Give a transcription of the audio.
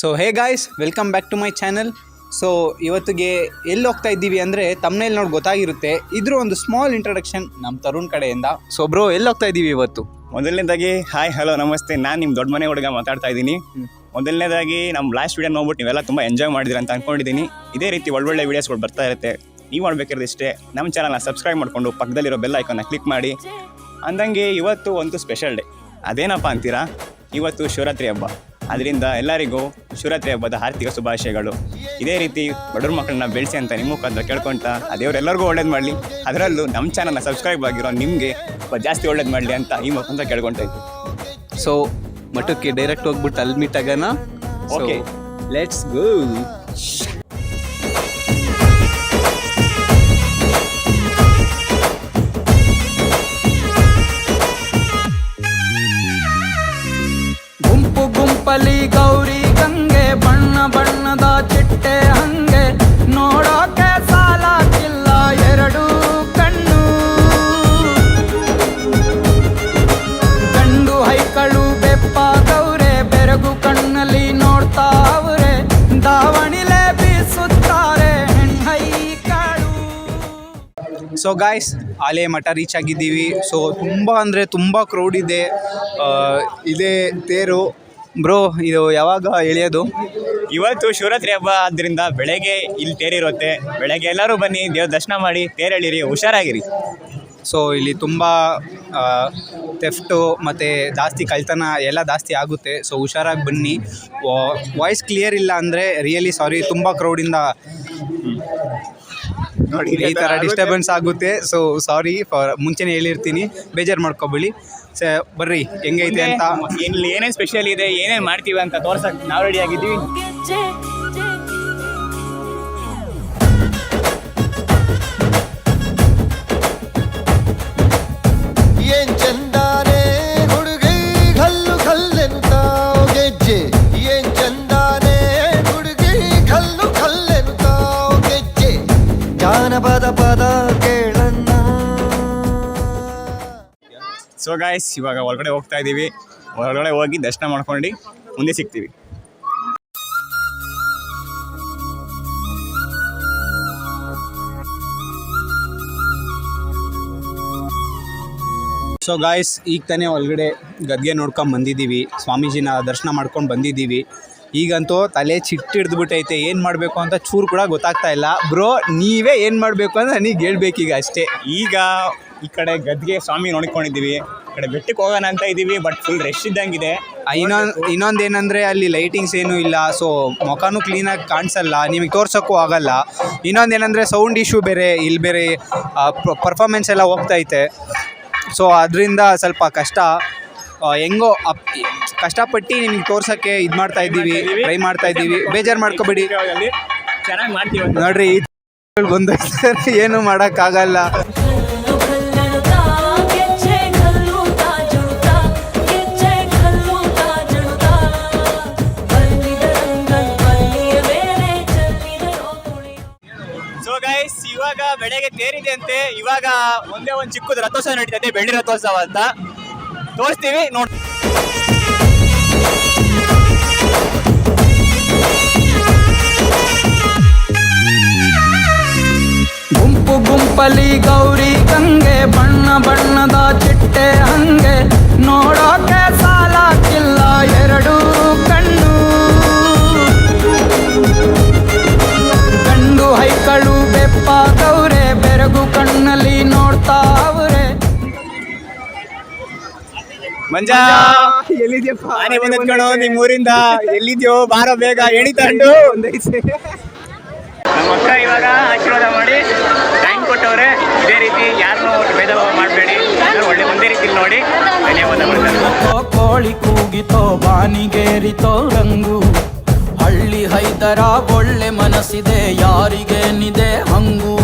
So hey guys welcome back to my channel so ಇವತ್ತಿಗೆ ಎಲ್ಲಿ ಹೋಗ್ತಾ ಇದ್ದೀವಿ ಅಂದರೆ ತಮ್ಮನೇಲಿ ನೋಡಿ ಗೊತ್ತಾಗಿರುತ್ತೆ. ಇದ್ರ ಒಂದು ಸ್ಮಾಲ್ ಇಂಟ್ರಡಕ್ಷನ್ ನಮ್ಮ ತರುಣ್ ಕಡೆಯಿಂದ. ಸೊ ಬ್ರೋ ಎಲ್ಲಿ ಹೋಗ್ತಾ ಇದ್ದೀವಿ ಇವತ್ತು? ಮೊದಲನೇದಾಗಿ ಹಾಯ್ ಹಲೋ ನಮಸ್ತೆ. ನಾನು ನಿಮ್ಮ ದೊಡ್ಡ ಮನೆ ಹುಡುಗ ಮಾತಾಡ್ತಾ ಇದ್ದೀನಿ. ಮೊದಲನೇದಾಗಿ ನಮ್ಮ ಲಾಸ್ಟ್ ವೀಡಿಯೋ ನೋಡ್ಬಿಟ್ಟು ನೀವೆಲ್ಲ ತುಂಬ ಎಂಜಾಯ್ ಮಾಡಿದ್ರಿ ಅಂತ ಅನ್ಕೊಂಡಿದ್ದೀನಿ. ಇದೇ ರೀತಿ ಒಳ್ಳೊಳ್ಳೆ ವೀಡಿಯೋಸ್ಗಳು ಬರ್ತಾ ಇರುತ್ತೆ. ನೀವು ಮಾಡ್ಬೇಕಿರೋದು ಇಷ್ಟೇ. ನಮ್ಮ ಚಾನಲ್ನ ಸಬ್ಸ್ಕ್ರೈಬ್ ಮಾಡಿಕೊಂಡು ಪಕ್ಕದಲ್ಲಿರೋ ಬೆಲ್ ಐಕನ್ನ ಕ್ಲಿಕ್ ಮಾಡಿ. ಅಂದಂಗೆ ಇವತ್ತು ಒಂದು ಸ್ಪೆಷಲ್ ಡೇ ಅದೇನಪ್ಪ ಅಂತೀರಾ? ಇವತ್ತು ಶಿವರಾತ್ರಿ ಹಬ್ಬ. ಅದರಿಂದ ಎಲ್ಲರಿಗೂ ಶಿವರಾತ್ರಿ ಹಬ್ಬದ ಆರ್ಥಿಕ ಶುಭಾಶಯಗಳು. ಇದೇ ರೀತಿ ಬಡವ್ರ ಮಕ್ಕಳನ್ನ ಬೆಳೆಸಿ ಅಂತ ನಿಮ್ಮ ಮುಖಾಂತರ ಕೇಳ್ಕೊಂತ ಅದೇವ್ರೆಲ್ಲರಿಗೂ ಒಳ್ಳೇದು ಮಾಡಲಿ. ಅದರಲ್ಲೂ ನಮ್ಮ ಚಾನಲ್ನ ಸಬ್ಸ್ಕ್ರೈಬ್ ಆಗಿರೋ ನಿಮಗೆ ಜಾಸ್ತಿ ಒಳ್ಳೇದು ಮಾಡಲಿ ಅಂತ ಈ ಮುಖಾಂತರ ಕೇಳ್ಕೊತಾ ಇದ್ವಿ. ಸೊ ಮಠಕ್ಕೆ ಡೈರೆಕ್ಟ್ ಹೋಗ್ಬಿಟ್ಟು ಅಲ್ಲಿ ಮೀಟ್ ಆಗೋಣ. ಓಕೆ ಲೆಟ್ಸ್ ಗೋ ಗುಂಪಲಿ ಗೌರಿ ಗಂಗೆ, ಬಣ್ಣ ಬಣ್ಣದ ಚಿಟ್ಟೆ ಹಂಗೆ. ನೋಡೋಕೆ ಸಾಲಾಗಿಲ್ಲ ಎರಡು ಕಣ್ಣು. ಗಂಡು ಹೈಕಳು ಬೆಪ್ಪ ಗೌರೆ, ಬೆರಗು ಕಣ್ಣಲ್ಲಿ ನೋಡ್ತಾ ಅವರೆ. ದಾವಣಿಲೆ ಬೀಸುತ್ತಾರೆ ಹೆಣ್ಣೈಕಳು ಸೊ ಗಾಯ್ಸ್ ಆಲೆ ಮಠ ರೀಚ್ ಆಗಿದ್ದೀವಿ. ಸೊ ತುಂಬ ಅಂದರೆ ತುಂಬ ಕ್ರೌಡ್ ಇದೆ. ಇದೇ ತೇರು. ಬ್ರೋ ಇದು ಯಾವಾಗ ಎಳೆಯೋದು? ಇವತ್ತು ಶಿವರಾತ್ರಿ ಹಬ್ಬ ಆದ್ದರಿಂದ ಬೆಳಗ್ಗೆ ಇಲ್ಲಿ ತೇರಿರುತ್ತೆ. ಬೆಳಗ್ಗೆ ಎಲ್ಲರೂ ಬನ್ನಿ ದೇವ್ರ ದರ್ಶನ ಮಾಡಿ ತೇರೆಳಿರಿ ಹುಷಾರಾಗಿರಿ. ಸೊ ಇಲ್ಲಿ ತುಂಬ ತೆಫ್ಟು ಮತ್ತು ಜಾಸ್ತಿ ಕಳ್ತನ ಎಲ್ಲ ಜಾಸ್ತಿ ಆಗುತ್ತೆ. ಸೊ ಹುಷಾರಾಗಿ ಬನ್ನಿ. ವಾಯ್ಸ್ ಕ್ಲಿಯರ್ ಇಲ್ಲ ಅಂದರೆ ರಿಯಲಿ ಸಾರಿ ತುಂಬ ಕ್ರೌಡಿಂದ ನೋಡಿ ಈ ಥರ ಡಿಸ್ಟರ್ಬೆನ್ಸ್ ಆಗುತ್ತೆ. ಸೊ ಸಾರಿ ಫಾರ್ ಮುಂಚೆನೇ ಹೇಳಿರ್ತೀನಿ. ಬೇಜಾರು ಮಾಡ್ಕೊಬೇಡಿ. ಸ ಬರ್ರಿ ಹೆಂಗೈತೆ ಅಂತ. ಇಲ್ಲಿ ಏನೇನು ಸ್ಪೆಷಲ್ ಇದೆ ಏನೇನು ಮಾಡ್ತೀವಿ ಅಂತ ತೋರ್ಸಕ್ ನಾವು ರೆಡಿ ಆಗಿದ್ದೀವಿ. ಸೊ ಗಾಯ್ಸ್ ಇವಾಗ ಒಳಗಡೆ ಹೋಗ್ತಾ ಇದ್ದೀವಿ ಒಳಗಡೆ ಹೋಗಿ ದರ್ಶನ ಮಾಡ್ಕೊಂಡು ಮುಂದೆ ಸಿಗ್ತೀವಿ. ಸೊ ಗಾಯ್ಸ್ ಈಗ ತಾನೇ ಒಳಗಡೆ ಗದ್ಗೆ ನೋಡ್ಕೊಂಡು ಬಂದಿದ್ದೀವಿ. ಸ್ವಾಮೀಜಿನ ದರ್ಶನ ಮಾಡ್ಕೊಂಡು ಬಂದಿದ್ದೀವಿ. ಈಗಂತೂ ತಲೆ ಚಿಟ್ಟಿಡ್ದುಬಿಟ್ಟೈತೆ ಏನು ಮಾಡಬೇಕು ಅಂತ ಚೂರು ಕೂಡ ಗೊತ್ತಾಗ್ತಾ ಇಲ್ಲ. ಬ್ರೋ ನೀವೇ ಏನು ಮಾಡಬೇಕು ಅಂತ ನನಗೆ ಹೇಳ್ಬೇಕೀಗ ಅಷ್ಟೇ. ಈಗ ಈ ಕಡೆ ಗದ್ಗೆ ಸ್ವಾಮಿ ನೋಡ್ಕೊಂಡಿದ್ದೀವಿ. ಈ ಕಡೆ ಬೆಟ್ಟಕ್ಕೆ ಹೋಗೋಣ ಅಂತ ಇದ್ದೀವಿ ಬಟ್ ಫುಲ್ ರಶ್ ಇದ್ದಂಗಿದೆ. ಇನ್ನೊಂದು ಇನ್ನೊಂದು ಏನಂದರೆ ಅಲ್ಲಿ ಲೈಟಿಂಗ್ಸ್ ಏನೂ ಇಲ್ಲ ಸೊ ಮುಖನೂ ಕ್ಲೀನಾಗಿ ಕಾಣಿಸಲ್ಲ ನಿಮಗೆ ತೋರ್ಸೋಕ್ಕೂ ಆಗಲ್ಲ. ಇನ್ನೊಂದು ಏನಂದರೆ ಸೌಂಡ್ ಇಶ್ಯೂ ಬೇರೆ ಇಲ್ಲಿ ಬೇರೆ ಪರ್ಫಾರ್ಮೆನ್ಸ್ ಎಲ್ಲ ಹೋಗ್ತೈತೆ ಸೊ ಅದರಿಂದ ಸ್ವಲ್ಪ ಕಷ್ಟ. ಹೆಂಗೋ ಅಪ್ ಕಷ್ಟಪಟ್ಟು ನಿಮಗೆ ತೋರ್ಸೋಕ್ಕೆ ಇದು ಮಾಡ್ತಾ ಇದ್ದೀವಿ ಟ್ರೈ ಮಾಡ್ತಾ ಇದ್ದೀವಿ. ಬೇಜಾರು ಮಾಡ್ಕೋಬೇಡಿ. ಚೆನ್ನಾಗಿ ಮಾಡ್ತೀವಿ. ನೋಡ್ರಿ ಈ ಬಂದೈತೆ ಏನು ಮಾಡೋಕ್ಕಾಗಲ್ಲ. ಇವಾಗ ಬೆಳಗ್ಗೆ ತೇರಿದೆ ಅಂತೆ, ಇವಾಗ ಒಂದೇ ಒಂದು ಚಿಕ್ಕದ ರಥೋತ್ಸವ ನಡೀತೈತೆ, ಬೆಳ್ಳಿ ರಥೋತ್ಸವ ಅಂತ. ತೋರಿಸ್ತೀವಿ, ನೋಡ್ ಗುಂಪು ಗುಂಪಲಿ ಗೌರಿ ಗಂಗೆ, ಬಣ್ಣ ಬಣ್ಣದ ಚಿಟ್ಟೆ ಹಂಗೆ. ಮಂಜ ಎಲ್ಲಿದ್ಯಪ್ಪ? ಆನೆ ಬಂದದ್ ಕಣೋ ನಿಮ್ ಊರಿಂದ. ಎಲ್ಲಿದ್ಯೋ ಬಾರೋ ಬೇಗ ಎಣಿ ತಗೊಂಡು ನಮ್ಮ ಅಕ್ಕ ಇವಾಗ ಆಶೀರ್ವಾದ ಮಾಡಿ ಟೈಮ್ ಕೊಟ್ಟವ್ರೆ. ಇದೇ ರೀತಿ ಯಾರನ್ನೂ ಭೇದ ಭಾವ ಮಾಡಬೇಡಿ ಒಳ್ಳೆ ಒಂದೇ ರೀತಿ ನೋಡಿ ಧನ್ಯವಾದಗಳು ಕೋಳಿ ಕೂಗಿತೋ ಬಾನಿಗೇರಿತೋ ರಂಗು. ಹಳ್ಳಿ ಹೈದರ ಒಳ್ಳೆ ಮನಸ್ಸಿದೆ ಯಾರಿಗೇನಿದೆ ಹಂಗು.